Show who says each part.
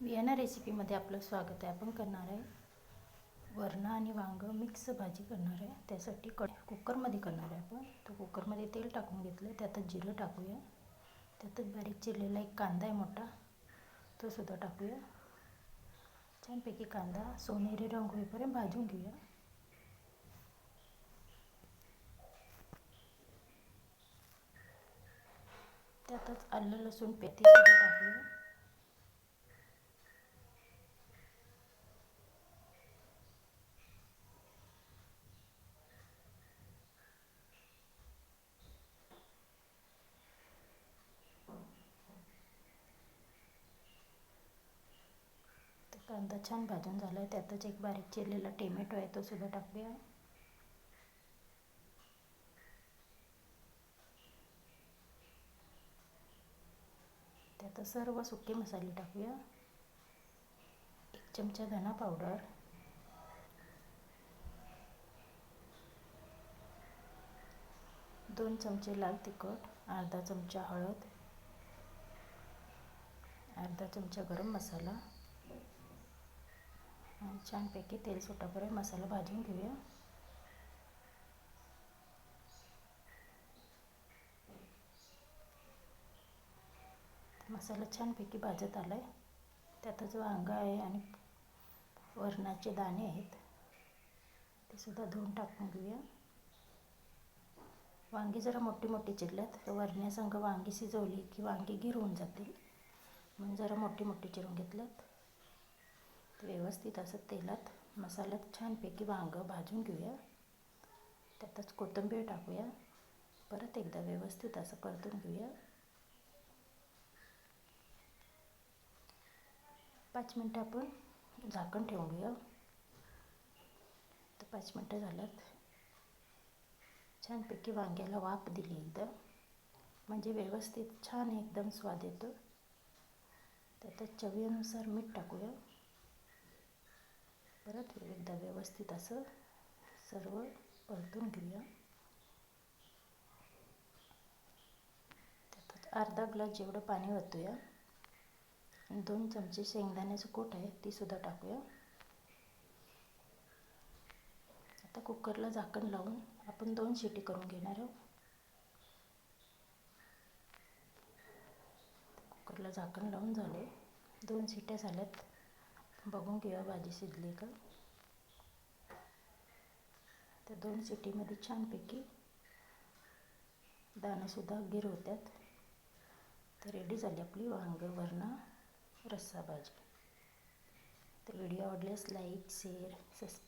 Speaker 1: Vienna रेसिपीमध्ये आपलं स्वागत आहे. आपण करणार आहे वरणा आणि वांगं मिक्स भाजी करणार आहे. त्यासाठी कड कुकरमध्ये करणार आहे आपण. तर कुकरमध्ये तेल टाकून घेतलं त्यातच जिरं टाकूया. त्यातच बारीक चिरलेला एक कांदा आहे मोठा. तो सुद्धा टाकूया. छानपैकी कांदा सोनेरी रंग होईपर्यंत भाजून घेऊया. त्यातच आलं लसूण पेतीसुद्धा टाकूया तर कांदा छान भाजून झाला आहे त्यातच एक बारीक चिरलेला टोमॅटो आहे तो सुद्धा टाकूया. त्यात सर्व सुके मसाले टाकूया. एक चमचा धना पावडर दोन चमचे लाल तिखट अर्धा चमचा हळद अर्धा चमचा गरम मसाला. छानपैकी तेल सुटापर्यंत मसाला भाजून घेऊया. मसाला छानपैकी भाजत आला आहे त्यातच वांगा आहे आणि वरणाचे दाणे आहेत ते सुद्धा धुवून टाकून घेऊया. वांगी जरा मोठी मोठी चिरल्यात तर वरण्यासंग वांगी शिजवली की वांगी गिर होऊन जातील. म्हणून जरा मोठी मोठी चिरून घेतल्यात. व्यवस्थित असं तेलात मसाल्यात छानपैकी वांगं भाजून घेऊया. त्यातच कोथिंबीर टाकूया. परत एकदा व्यवस्थित असं परतून घेऊया. पाच मिनटं आपण झाकण ठेवून घेऊया तर पाच मिनटं झाल्यात. छानपैकी वांग्याला वाफ दिली एकदम म्हणजे व्यवस्थित छान एकदम स्वाद येतो. त्यात चवीनुसार मीठ टाकूया. परत एकदा व्यवस्थित असं सर्व परतून घेऊया. त्यातच अर्धा ग्लास जेवढं पाणी ओतूया दोन चमचे शेंगदाण्याचं कूट आहे ती सुद्धा टाकूया. आता कुकरला झाकण लावून आपण दोन शिटी करून घेणार आहोत. कुकरला झाकण लावून झाले दोन शिट्या झाल्यात. बघून घेऊया भाजी शिजली का? त्या दोन सिटीमध्ये छानपैकी दाणंसुद्धा गिरवत्यात तर रेडी झाली आपली वांग वरणा रस्सा भाजी. तर व्हिडिओ आवडल्यास लाईक शेअर सबस्क्राईब